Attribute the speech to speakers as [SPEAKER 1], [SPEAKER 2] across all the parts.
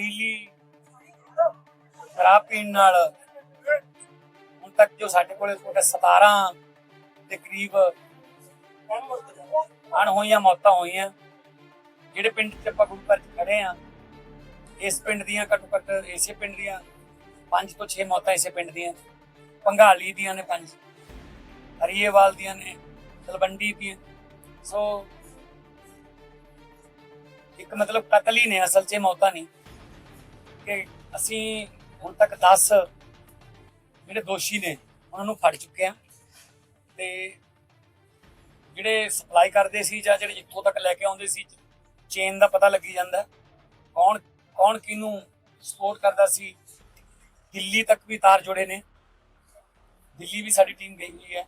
[SPEAKER 1] ਜ਼ਹਿਰੀਲੀ ਸ਼ਰਾਬ ਪੀਣ ਨਾਲ ਹੁਣ ਤੱਕ ਜੋ ਸਾਡੇ ਕੋਲੇ ਕੋਲ 17 ਦੇ ਕਰੀਬ ਅਣਹੋਈਆਂ ਮੌਤਾਂ ਹੋਈਆਂ, ਜਿਹੜੇ ਪਿੰਡ 'ਚ ਆਪਾਂ ਗੁਰੂ ਖੜੇ ਆ, ਇਸ ਪਿੰਡ ਦੀਆਂ ਘੱਟੋ ਘੱਟ ਇਸੇ ਪਿੰਡ ਦੀਆਂ 5 ਤੋਂ 6 ਮੌਤਾਂ ਇਸੇ ਪਿੰਡ ਦੀਆਂ ਪੰਘਾਲੀ ਦੀਆਂ ਨੇ ਪੰਜ, ਹਰੀਏਵਾਲ ਦੀਆਂ ਨੇ, ਤਲਵੰਡੀ ਦੀਆਂ, ਸੋ ਇੱਕ ਮਤਲਬ ਕਤਲ ਹੀ ਨੇ, ਅਸਲ 'ਚ ਮੌਤਾਂ ਨਹੀਂ। ਕਿ ਅਸੀਂ ਹੁਣ ਤੱਕ 10 ਜਿਹੜੇ ਦੋਸ਼ੀ ਨੇ, ਉਹਨਾਂ ਨੂੰ ਫੜ ਚੁੱਕੇ ਆ ਤੇ ਜਿਹੜੇ ਸਪਲਾਈ ਕਰਦੇ ਸੀ ਜਾਂ ਜਿਹੜੇ ਜਿੱਥੋਂ ਤੱਕ ਲੈ ਕੇ ਆਉਂਦੇ ਸੀ ਚੇਨ ਦਾ ਪਤਾ ਲੱਗੀ ਜਾਂਦਾ ਕੌਣ ਕੌਣ ਕਿਹਨੂੰ ਸਪੋਰਟ ਕਰਦਾ ਸੀ। ਦਿੱਲੀ ਤੱਕ ਵੀ ਤਾਰ ਜੁੜੇ ਨੇ। ਦਿੱਲੀ ਵੀ ਸਾਡੀ ਟੀਮ ਗਈ ਹੋਈ ਹੈ।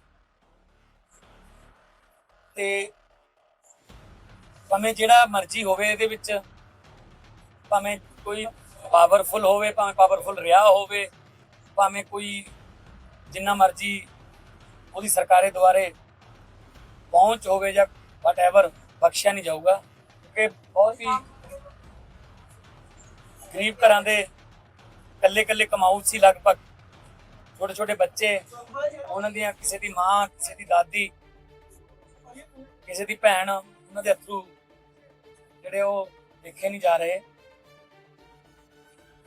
[SPEAKER 1] ਤੇ ਭਾਵੇਂ ਜਿਹੜਾ ਮਰਜ਼ੀ ਹੋਵੇ ਇਹਦੇ ਵਿੱਚ, ਭਾਵੇਂ ਕੋਈ ਪਾਵਰਫੁਲ ਹੋਵੇ, ਭਾਵੇਂ ਪਾਵਰਫੁਲ ਰਿਹਾ ਹੋਵੇ, ਭਾਵੇਂ ਕੋਈ ਜਿੰਨਾ ਮਰਜ਼ੀ ਉਹਦੀ ਸਰਕਾਰੇ ਦੁਆਰੇ ਪਹੁੰਚ ਹੋਵੇ ਜਾਂ ਵਟਐਵਰ ਬਖਸ਼ਿਆ ਨਹੀਂ ਜਾਊਗਾ ਕਿ ਬਹੁਤ ਹੀ ਗਰੀਬ ਘਰਾਂ ਦੇ ਕੱਲੇ ਕੱਲੇ ਕਮਾਊ ਸੀ ਲਗਭਗ। ਛੋਟੇ ਛੋਟੇ ਬੱਚੇ, ਉਹਨਾਂ ਦੀਆਂ ਕਿਸੇ ਦੀ ਮਾਂ, ਕਿਸੇ ਦੀ ਦਾਦੀ, ਕਿਸੇ ਦੀ ਭੈਣ, ਉਹਨਾਂ ਦੇ ਅਥਰੂ ਜਿਹੜੇ ਉਹ ਦੇਖੇ ਨਹੀਂ ਜਾ ਰਹੇ।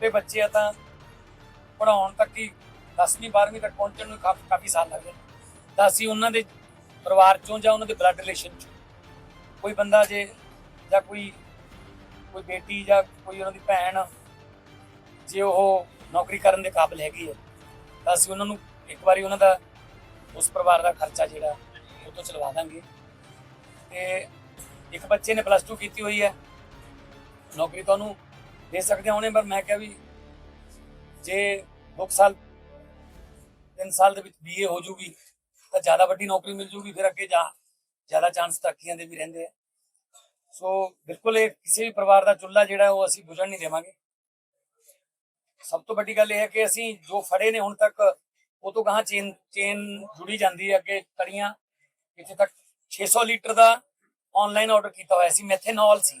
[SPEAKER 1] ਛੋਟੇ ਬੱਚੇ ਆ ਤਾਂ ਪੜਾਉਣ ਤੱਕ ਹੀ 10ਵੀਂ 12ਵੀਂ ਤੱਕ ਪਹੁੰਚਣ ਨੂੰ ਕਾਫੀ ਕਾਫੀ ਸਾਲ ਲੱਗਦੇ ਤਾਂ ਅਸੀਂ ਉਹਨਾਂ ਦੇ ਪਰਿਵਾਰ ਚੋਂ ਜਾਂ ਉਹਨਾਂ ਦੇ ਬਲੱਡ ਰਿਲੇਸ਼ਨ ਚੋਂ ਕੋਈ ਬੰਦਾ ਜੇ ਜਾਂ ਕੋਈ ਕੋਈ ਬੇਟੀ ਜਾਂ ਕੋਈ ਉਹਨਾਂ ਦੀ ਭੈਣ ਜੇ ਉਹ ਨੌਕਰੀ ਕਰਨ ਦੇ ਕਾਬਿਲ ਹੈਗੀ ਹੈ, ਤਾਂ ਅਸੀਂ ਉਹਨਾਂ ਨੂੰ ਇੱਕ ਵਾਰੀ ਉਹਨਾਂ ਦਾ, ਉਸ ਪਰਿਵਾਰ ਦਾ ਖਰਚਾ ਜਿਹੜਾ ਉਹ ਤੋਂ ਚਲਵਾ ਦਾਂਗੇ। ਤੇ ਇੱਕ ਬੱਚੇ ਨੇ ਪਲੱਸ 2 ਕੀਤੀ ਹੋਈ ਹੈ। ਨੌਕਰੀ ਤਾਂ ਉਹਨੂੰ ਦੇ ਸਕਦੇ ਹੋਣੇ, ਪਰ ਮੈਂ ਕਿਹਾ ਵੀ ਜੇ 2 ਸਾਲ 3 ਸਾਲ ਦੇ ਵਿੱਚ ਬੀਏ ਹੋ ਜੂਗੀ, ਤਾਂ ਜ਼ਿਆਦਾ ਵੱਡੀ ਨੌਕਰੀ ਮਿਲ ਜੂਗੀ, ਫਿਰ ਅੱਗੇ ਜਾ, ਜ਼ਿਆਦਾ ਚਾਂਸ ਤਰੱਕੀਆਂ ਦੇ ਵੀ ਰਹਿੰਦੇ ਆ। ਸੋ ਬਿਲਕੁਲ ਇਹ ਕਿਸੇ ਵੀ ਪਰਿਵਾਰ ਦਾ ਚੁੱਲ੍ਹਾ ਜਿਹੜਾ, ਉਹ ਅਸੀਂ ਬੁਝਣ ਨਹੀਂ ਦੇਵਾਂਗੇ। ਸਭ ਤੋਂ ਵੱਡੀ ਗੱਲ ਇਹ ਹੈ ਕਿ ਅਸੀਂ ਜੋ ਫੜੇ ਨੇ ਹੁਣ ਤੱਕ, ਉਹ ਤੋਂ ਗਾਹਾਂ ਚੇਨ ਚੇਨ ਜੁੜੀ ਜਾਂਦੀ ਹੈ ਅੱਗੇ ਕੜੀਆਂ ਇੱਥੇ ਤੱਕ 600 ਲੀਟਰ ਦਾ ਆਨਲਾਈਨ ਆਰਡਰ ਕੀਤਾ ਹੋਇਆ ਸੀ, ਮੈਥੇਨੋਲ ਸੀ।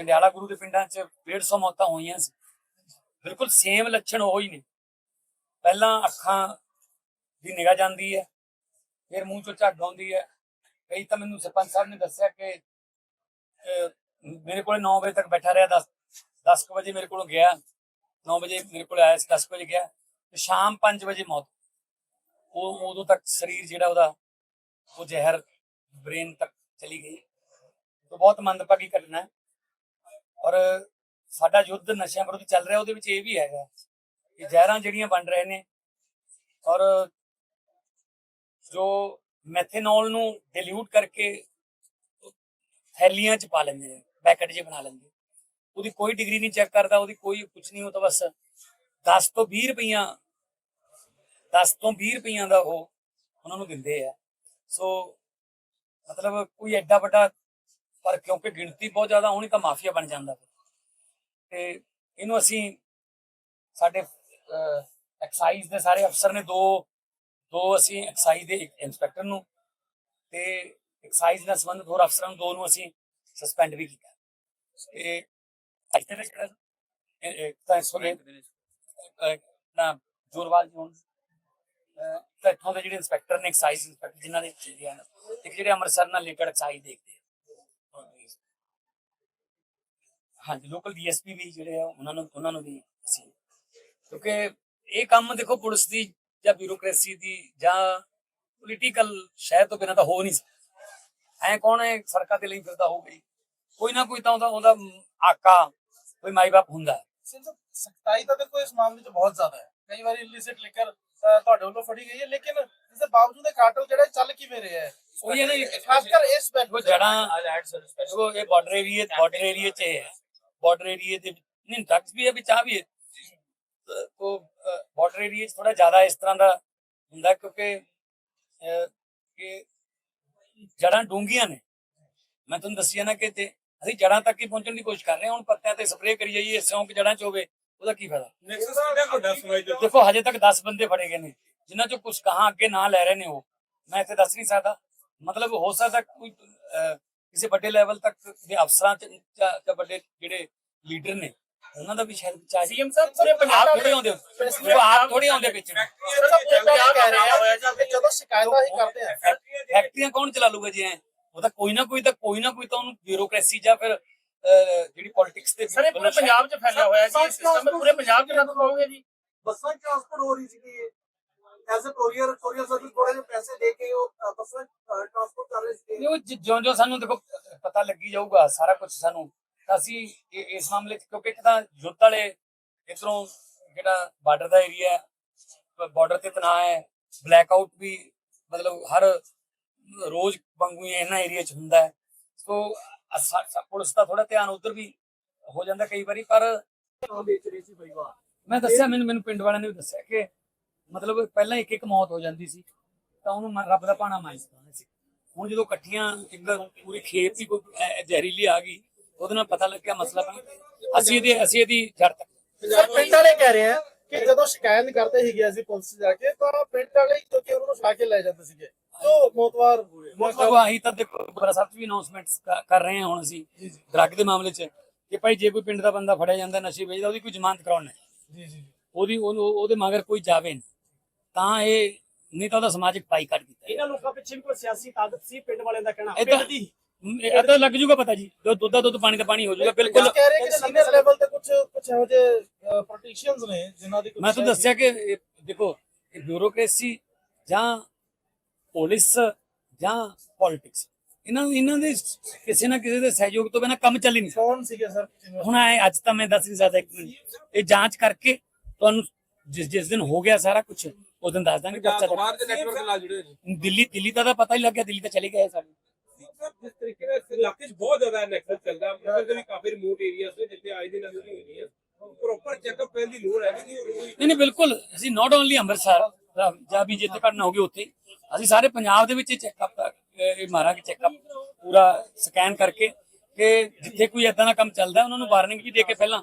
[SPEAKER 1] ਜੰਡਿਆਲਾ ਗੁਰੂ ਦੇ ਪਿੰਡਾਂ 'ਚ 150 ਮੌਤਾਂ ਹੋਈਆਂ ਸੀ। ਬਿਲਕੁਲ ਸੇਮ ਲੱਛਣ ਉਹ ਹੀ ਨੇ। ਪਹਿਲਾਂ ਅੱਖਾਂ ਦੀ ਨਿਗਾਹ ਜਾਂਦੀ ਹੈ, ਫਿਰ ਮੂੰਹ ਚੋਂ ਝੱਗ ਆਉਂਦੀ ਹੈ। ਕਈ ਤਾਂ ਮੈਨੂੰ ਸਰਪੰਚ ਸਾਹਿਬ ਨੇ ਦੱਸਿਆ ਕਿ ਮੇਰੇ ਕੋਲ 9 ਵਜੇ ਤੱਕ ਬੈਠਾ ਰਿਹਾ 10 10 ਕੁ ਵਜੇ ਮੇਰੇ ਕੋਲ ਗਿਆ। 9 ਵਜੇ ਮੇਰੇ ਕੋਲ ਆਇਆ ਸੀ 10 ਕੁ ਵਜੇ ਗਿਆ। ਤੇ ਸ਼ਾਮ 5 ਵਜੇ ਮੌਤ। ਉਹ ਉਦੋਂ ਤੱਕ ਸਰੀਰ ਜਿਹੜਾ ਉਹਦਾ, ਉਹ ਜ਼ਹਿਰ ਬ੍ਰੇਨ ਤੱਕ ਚਲੀ ਗਈ। ਤਾਂ ਬਹੁਤ ਮੰਦਭਾਗੀ ਘਟਨਾ ਹੈ। ਔਰ ਸਾਡਾ ਯੁੱਧ ਨਸ਼ਿਆਂ ਵਿਰੁੱਧ ਚੱਲ ਰਿਹਾ, ਉਹਦੇ ਵਿੱਚ ਇਹ ਵੀ ਹੈਗਾ ਕਿ ਜ਼ਹਿਰਾਂ ਜਿਹੜੀਆਂ ਬਣ ਰਹੇ ਨੇ ਔਰ ਜੋ ਮੈਥੇਨੋਲ ਨੂੰ ਡਿਲੂਟ ਕਰਕੇ ਥੈਲੀਆਂ ਚ ਪਾ ਲੈਂਦੇ ਨੇ, ਪੈਕੇਟ ਜੇ ਬਣਾ ਲੈਂਦੇ ਉਹਦੀ ਕੋਈ ਡਿਗਰੀ ਨਹੀਂ ਚੈੱਕ ਕਰਦਾ, ਉਹਦੀ ਕੋਈ ਕੁਝ ਨਹੀਂ, ਉਹ ਤਾਂ ਬਸ 10 ਤੋਂ 20 ਰੁਪਈਆ 10 ਤੋਂ 20 ਰੁਪਈਆਂ ਦਾ ਉਹ ਉਹਨਾਂ ਨੂੰ ਦਿੰਦੇ ਆ। ਸੋ ਮਤਲਬ ਕੋਈ ਐਡਾ ਵੱਡਾ ਪਰ ਕਿਉਂਕਿ ਗਿਣਤੀ ਬਹੁਤ ਜ਼ਿਆਦਾ ਹੋਣੀ ਤਾਂ ਮਾਫੀਆ ਬਣ ਜਾਂਦਾ ਤੇ ਇਹਨੂੰ ਅਸੀਂ ਸਾਡੇ ਐਕਸਾਈਜ਼ ਦੇ ਸਾਰੇ ਅਫਸਰ ਨੇ ਦੋ ਦੋ ਅਸੀਂ ਐਕਸਾਈਜ਼ ਦੇ ਇੱਕ ਇੰਸਪੈਕਟਰ ਨੂੰ ਤੇ ਐਕਸਾਈਜ਼ ਨਾਲ ਸੰਬੰਧਿਤ ਹੋਰ ਅਫਸਰਾਂ ਨੂੰ ਦੋ ਨੂੰ ਅਸੀਂ ਸਸਪੈਂਡ ਵੀ ਕੀਤਾ। ਤੇ ਇੱਥੇ ਵਿੱਚ ਜਿਹੜਾ ਤਾਂ ਇਸ ਨਾ ਜੋਰਵਾਲ ਜੀ ਹੁਣ ਤਾਂ ਇੱਥੋਂ ਦੇ ਜਿਹੜੇ ਇੰਸਪੈਕਟਰ ਨੇ ਐਕਸਾਈਜ਼ ਇੰਸਪੈਕਟਰ ਜਿਨ੍ਹਾਂ ਦੇ ਇੱਕ ਜਿਹੜੇ ਅੰਮ੍ਰਿਤਸਰ ਨਾਲ ਰਿਲੇਟਡ ਐਕਸਾਈਜ਼ ਦੇਖਦੇ ਆ ਹਾਂਜੀ ਲੋਕਲ ਡੀਐਸਪੀ ਵੀ ਜਿਹੜੇ ਆ ਉਹਨਾਂ ਨੂੰ ਉਹਨਾਂ ਨੂੰ ਵੀ ਅਸੀਂ ਕਿਉਂਕਿ ਇਹ ਕੰਮ ਦੇਖੋ ਪੁਲਿਸ ਦੀ ਜਾਂ ਬਿਊਰੋਕ੍ਰੇਸੀ ਦੀ ਜਾਂ ਪੋਲੀਟੀਕਲ ਸ਼ਹਿਰ ਤੋਂ ਬਿਨਾਂ ਤਾਂ ਹੋ ਨਹੀਂ ਸਕਦਾ। ਐ ਕੌਣ ਹੈ ਸੜਕਾਂ ਤੇ ਲਈ ਫਿਰਦਾ ਹੋ ਗਈ। ਕੋਈ ਨਾ ਕੋਈ ਤਾਂ ਉਹਦਾ ਉਹਦਾ ਆਕਾ ਕੋਈ ਮਾਈ ਬਾਪ ਹੁੰਦਾ। ਹੈ।
[SPEAKER 2] ਸਖਤਾਈ ਤਾਂ ਦੇਖੋ ਇਸ ਮਾਮਲੇ 'ਚ ਬਹੁਤ ਜ਼ਿਆਦਾ ਹੈ। ਕਈ ਵਾਰੀ ਇਲਿਸਿਟ ਲਿਕਰ ਤੁਹਾਡੇ ਵੱਲੋਂ ਫੜੀ ਗਈ ਹੈ ਲੇਕਿਨ ਇਸ ਦੇ ਬਾਵਜੂਦ ਇਹ ਕਾਟਲ ਜਿਹੜੇ ਚੱਲ ਕਿਵੇਂ ਰਹੇ ਹੈ?
[SPEAKER 1] ਉਹੀ ਹੈ ਨਾ ਜੀ,
[SPEAKER 2] ਖਾਸ ਕਰ ਇਸ ਬੈਠ
[SPEAKER 1] ਦੇਖੋ ਜੜਾਂ ਦੇਖੋ ਇਹ ਬਾਰਡਰ ਏਰੀਆ ਬਾਰਡਰ ਏਰੀਆ 'ਚ ਹੈ। ਬਾਰਡਰ ਏਰੀਆ ਦੇ ਨਹੀਂ ਡਰਗਸ ਵੀ ਹੈ ਵਿੱਚ ਆ ਵੀ ਹੈ। ਤੋ ਬਾਰਡਰ ਏਰੀਆ 'ਚ ਥੋੜਾ ਜ਼ਿਆਦਾ ਇਸ ਤਰ੍ਹਾਂ ਦਾ ਹੁੰਦਾ ਕਿਉਂਕਿ ਕਿ ਜੜਾਂ ਡੂੰਘੀਆਂ ਨੇ। ਮੈਂ ਤੁਹਾਨੂੰ ਦੱਸਿਆ ਨਾ ਕਿ ਤੇ ਅਸੀਂ ਜੜਾਂ ਤੱਕ ਹੀ ਪਹੁੰਚਣ ਦੀ ਕੋਸ਼ਿਸ਼ ਕਰ ਰਹੇ ਹਾਂ ਹੁਣ ਪੱਤਿਆਂ ਤੇ ਸਪਰੇਅ ਕਰੀ ਜਾਈਏ ਸਿਉਂਕ ਜੜਾਂ 'ਚ ਹੋਵੇ ਉਹਦਾ ਕੀ ਫਾਇਦਾ?
[SPEAKER 3] ਨੈਕਸਸ ਕਿੰਨਾ ਵੱਡਾ ਸੁਣਾਈ ਦਿੰਦਾ
[SPEAKER 1] ਦੇਖੋ ਹਜੇ ਤੱਕ 10 ਬੰਦੇ ਫੜੇ ਗਏ ਨੇ ਜਿਨ੍ਹਾਂ ਚੋਂ ਕੁਝ ਕਹਾਂ ਅੱਗੇ ਨਾਂ ਲੈ ਰਹੇ ਨੇ ਉਹ। ਮੈਂ ਇੱਥੇ ਦੱਸ ਨਹੀਂ ਸਕਦਾ। ਮਤਲਬ ਹੋ ਸਕਦਾ ਕੋਈ ਕਿਸੇ ਵੱਡੇ ਲੈਵਲ ਤੱਕ ਦੇ ਅਫਸਰਾਂ ਚ ਜਾਂ ਵੱਡੇ ਜਿਹੜੇ ਲੀਡਰ ਨੇ ਉਹਨਾਂ ਦਾ ਵੀ ਸ਼ਾਇਦ ਚਾਹੀਏ
[SPEAKER 2] ਸੀਐਮ ਸਾਹਿਬ ਪੂਰੇ ਪੰਜਾਬ
[SPEAKER 1] ਥੋੜੇ ਆਉਂਦੇ ਆਪ ਥੋੜੇ ਆਉਂਦੇ ਵਿੱਚ।
[SPEAKER 2] ਕਹਿ ਰਹੇ ਆ ਕਿ ਜਦੋਂ ਸ਼ਿਕਾਇਤਾਂ ਹੀ ਕਰਦੇ ਆ।
[SPEAKER 1] ਫੈਕਟਰੀਆਂ ਕੌਣ ਚਲਾ ਲੂਗਾ ਜੀ ਐ? ਉਹ ਤਾਂ ਕੋਈ ਨਾ ਕੋਈ ਤਾਂ ਕੋਈ ਨਾ ਕੋਈ ਤਾਂ ਉਹਨੂੰ ਬਿਊਰੋਕ੍ਰੇਸੀ ਜਾਂ ਫਿਰ ਜਿਹੜੀ ਪੋਲਿਟਿਕਸ ਦੇ
[SPEAKER 2] ਸਰ ਪੂਰੇ ਪੰਜਾਬ 'ਚ ਫੈਲਿਆ ਹੋਇਆ ਜੀ ਸਿਸਟਮ ਪੂਰੇ ਪੰਜਾਬ 'ਚ ਲੱਗ ਪਾਓਗੇ ਜੀ।
[SPEAKER 4] ਬੱਸਾਂ ਟ੍ਰਾਂਸਪੋਰਟ ਹੋ ਰਹੀ ਸੀਗੀ as uh courier courier service ਥੋੜੇ ਜਿਹੇ ਪੈਸੇ ਦੇ ਕੇ ਉਹ ਅ, ਬੱਸਾਂ ਟ੍ਰਾਂਸਪੋਰਟ ਕਰ ਰਹੇ ਸੀ।
[SPEAKER 1] ਨਹੀਂ, ਉਹ ਜ- ਜਿਉਂ ਜਿਉਂ ਸਾਨੂੰ ਦੇਖੋ ਪਤਾ ਲੱਗੀ ਜਾਊਗਾ ਸਾਰਾ ਕੁਝ ਸਾਨੂੰ ਤਾਂ ਅਸੀਂ ਇਹ- ਇਸ ਮਾਮਲੇ 'ਚ ਕਿਉਂਕਿ ਇੱਕ ਤਾਂ ਯੁੱਧ ਵਾਲੇ ਇਧਰੋਂ ਜਿਹੜਾ ਬਾਰਡਰ ਦਾ ਏਰੀਆ ਹੈ ਬਾਰਡਰ ਤੇ ਤਣਾਅ ਹੈ ਬਲੈਕ ਆਊਟ ਵੀ ਮਤਲਬ ਹਰ ਰੋਜ਼ ਵਾਂਗੂ ਇਹਨਾਂ ਏਰੀਆ 'ਚ ਹੁੰਦਾ ਹੈ। ਸੋ ਪੁਲਿਸ ਦਾ ਥੋੜਾ ਧਿਆਨ ਉਧਰ ਵੀ ਹੋ ਜਾਂਦਾ ਕਈ ਵਾਰੀ ਪਰ
[SPEAKER 4] ਵੇਚ ਰਹੀ ਸੀ ਪਰਿਵਾਰ
[SPEAKER 1] ਮੈਂ ਦੱਸਿਆ ਮੈਨੂੰ ਮੈਨੂੰ ਪਿੰਡ ਵਾਲਿਆਂ ਨੇ ਵੀ ਦੱਸਿਆ ਕਿ ਮਤਲਬ ਪਹਿਲਾਂ ਇੱਕ ਇੱਕ ਮੌਤ ਹੋ ਜਾਂਦੀ ਸੀ ਤਾਂ ਉਹਨੂੰ ਮ- ਰੱਬ ਦਾ ਭਾਣਾ ਮੰਨਦਾ ਸੀ। ਹੁਣ ਜਦੋਂ ਇਕੱਠੀਆਂ ਇੱਕ ਪੂਰੀ ਖੇਤ ਦੀ ਕੋਈ ਐ- ਜ਼ਹਿਰੀਲੀ ਆ ਗਈ ਉਹਦੇ ਨਾਲ ਪਤਾ ਲੱਗਿਆ ਮਸਲਾ ਬਣ ਅਸੀਂ ਇਹਦੇ ਅਸੀਂ ਇਹਦੀ ਜੜ ਤੱਕ।
[SPEAKER 2] ਸਰ ਪਿੰਡ ਵਾਲੇ ਕਹਿ ਰਹੇ ਆ ਕਿ ਜਦੋਂ ਸ਼ਿਕਾਇਤ ਕਰਦੇ ਸੀਗੇ ਅਸੀਂ ਪੁਲਿਸ 'ਚ ਜਾ ਕੇ ਤਾਂ ਪਿੰਡ ਵਾਲੇ ਹੀ ਕਿਉਂਕਿ ਉਹਨਾਂ ਨੂੰ ਕੇ ਲੈ ਜਾਂਦੇ ਸੀਗੇ। ਤੋਂ ਮੋਤਵਾਰ ਹੋਏ।
[SPEAKER 1] ਮਤਲਬ ਅਸੀਂ ਤਾਂ ਦੇਖੋ ਗੁਰਦੁਆਰਾ ਸਾਹਿਬ 'ਚ ਵੀ ਅਨਾਉਂਸਮੈਂਟਸ ਕਰ ਰਹੇ ਹਾਂ ਹੁਣ ਅਸੀਂ। ਡਰੱਗ ਦੇ ਮਾਮਲੇ 'ਚ ਕਿ ਭਾਈ ਜੇ ਕੋਈ ਪਿੰਡ ਦਾ ਬੰਦਾ ਫੜਿਆ ਜਾਂਦਾ ਨਸ਼ੇ ਵੇਚਦਾ ਉਹਦੀ ਕੋਈ ਜ਼ਮਾਨਤ ਕਰਾਉਣਾ
[SPEAKER 2] ਜੀ ਜੀ।
[SPEAKER 1] ਉਹਦੀ ਉਹਨੂੰ ਉਹਦੇ ਮਗਰ ਕੋਈ ਜਾਵੇ ਨਹੀਂ। ਤਾਂ ਇਹ ਨਹੀਂ ਤਾਂ ਉਹਦਾ ਸਮਾਜਿਕ ਬਾਈਕਾਟ ਕੀਤਾ
[SPEAKER 4] ਇਹਨਾਂ ਲੋਕਾਂ ਪਿੱਛੇ ਵੀ ਕੋਈ ਸਿਆਸੀ ਤਾਕਤ ਸੀ ਪਿੰਡ ਵਾਲਿਆਂ ਦਾ ਕਹਿਣਾ। ਪਿੰਡ ਦੀ
[SPEAKER 1] ਇਹ ਤਾਂ ਲੱਗ ਜੂਗਾ ਪਤਾ ਜੀ। ਜੋ ਦੁੱਧ ਦਾ ਦੁੱਧ ਪਾਣੀ ਦਾ ਪਾਣੀ ਹੋ ਜਾਊਗਾ ਬਿਲਕੁਲ।
[SPEAKER 2] ਕਹਿ ਰਹੇ ਕਿ ਸੀਨੀਅਰ ਲੈਵਲ ਤੇ ਕੁਝ ਕੁਝ ਇਹੋ ਜਿਹੇ ਪੋਲੀਟੀਸ਼ੀਅਨਸ ਨੇ ਜਿਨ੍ਹਾਂ ਦੀ
[SPEAKER 1] ਮੈਂ ਤੁਹਾਨੂੰ ਦੱਸਿਆ ਕਿ ਦੇਖੋ ਇਹ ਬਿਊਰੋਕ੍ਰੇਸੀ ਜਾਂ ਪੁਲਿਸ ਜਾਂ ਪੋਲਿਟਿਕਸ ਇਹਨਾਂ ਨੂੰ ਇਹਨਾਂ ਦੇ ਕਿਸੇ ਨਾ ਕਿਸੇ ਦੇ ਸਹਿਯੋਗ ਤੋਂ ਬਿਨਾਂ ਕੰਮ ਚੱਲ ਹੀ ਨਹੀਂ
[SPEAKER 2] ਕੌਣ ਸੀਗੇ ਸਰ?
[SPEAKER 1] ਹੁਣ ਆਏ ਅੱਜ ਤਾਂ ਮੈਂ ਦੱਸ ਨਹੀਂ ਸਕਦਾ ਇੱਕ ਮਿੰਟ। ਇਹ ਜਾਂਚ ਕਰਕੇ ਤੁਹਾਨੂੰ ਜਿਸ ਜਿਸ ਦਿਨ ਹੋ ਗਿਆ ਸਾਰਾ ਕੁਝ ਉਸ ਦਿਨ ਦੱਸ ਦਾਂਗੇ ਪਰਚਾ
[SPEAKER 3] ਬਾਹਰ ਦੇ ਨੈਟਵਰਕ ਨਾਲ ਜੁੜੇ ਨੇ।
[SPEAKER 1] ਦਿੱਲੀ ਦਿੱਲੀ ਦਾ ਤਾਂ ਪਤਾ ਹੀ ਲੱਗ ਗਿਆ ਦਿੱਲੀ ਤਾਂ ਚਲੇ ਗਏ ਸਾਡੇ
[SPEAKER 3] ਸਰ, ਜਿਸ ਤਰੀਕੇ ਨਾਲ ਇਸ ਇਲਾਕੇ 'ਚ ਬਹੁਤ ਜ਼ਿਆਦਾ ਨੈਕਸਸ ਚੱਲਦਾ ਮਤਲਬ ਕਿ ਵੀ ਕਾਫੀ ਰਿਮੋਟ ਏਰੀਆਸ ਨੇ ਜਿੱਥੇ ਆਏ ਦਿਨ ਅਸੀਂ ਹੋਈ ਹੈ। ਪ੍ਰੋਪਰ ਚੈੱਕਅਪ ਦੀ ਲੋੜ ਹੈ ਕਿ ਨਹੀਂ
[SPEAKER 1] ਨਹੀਂ ਬਿਲਕੁਲ। ਅਸੀਂ ਨਾਟ ਓਨਲੀ ਅੰਮ੍ਰਿਤਸਰ ਜਾਂ ਵੀ ਜਿੱਥੇ ਘਟਨਾ ਹੋ ਗਈ ਉੱਥੇ ਅਸੀਂ ਸਾਰੇ ਪੰਜਾਬ ਦੇ ਵਿੱਚ ਚੈੱਕਅਪ ਇਹ ਮਾਰਾਂਗੇ ਚੈੱਕਅਪ ਪੂਰਾ ਸਕੈਨ ਕਰਕੇ ਕਿ ਜਿੱਥੇ ਕੋਈ ਇਦਾਂ ਦਾ ਕੰਮ ਚੱਲਦਾ ਉਹਨਾਂ ਨੂੰ ਵਾਰਨਿੰਗ ਵੀ ਦੇ ਕੇ ਪਹਿਲਾਂ